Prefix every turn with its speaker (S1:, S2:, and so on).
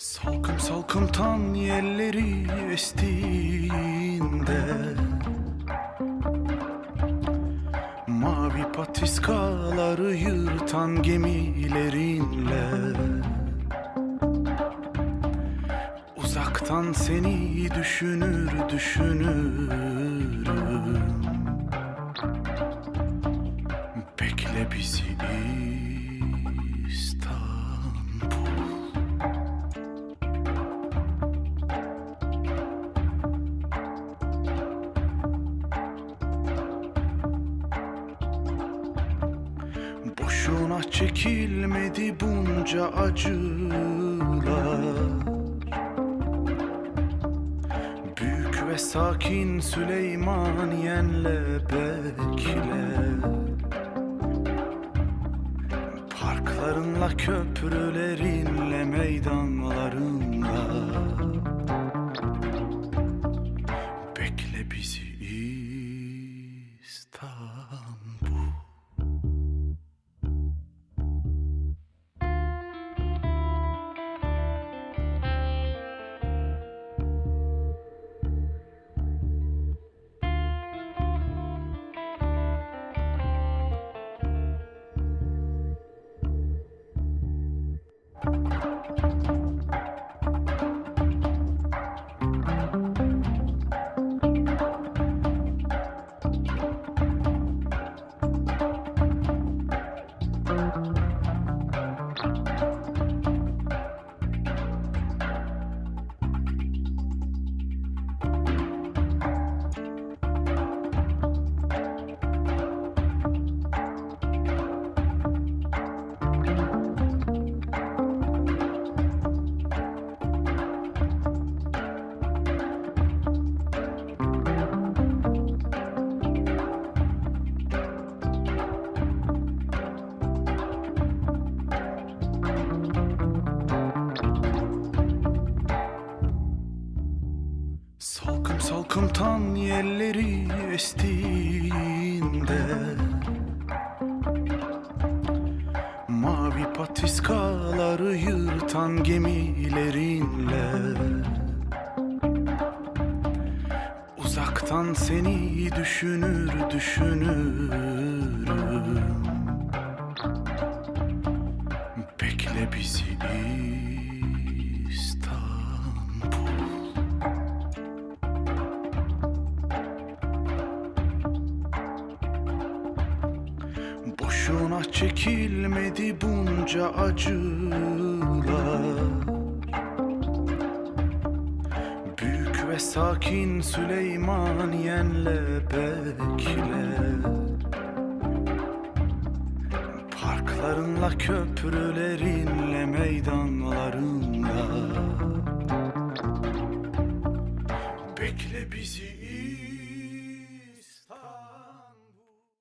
S1: Salkım salkım tan yelleri estiğinde Mavi patiskaları yırtan gemilerinle Uzaktan seni düşünür düşünürüm çekilmedi bunca acılar. Büyük ve sakin Süleymaniyenle bekle Parklarınla köprülerinle meydanlarınla. Bekle bizi Thank you. Tan yelleri estiğinde Mavi patiskaları yırtan gemilerinle Uzaktan seni düşünür düşünürüm. Bekle bizi İstanbul Boşuna çekilmedi bunca acılar. Büyük ve sakin Süleyman yenle bekler. Parklarınla köprülerinle meydanlarınla Bekle bizi.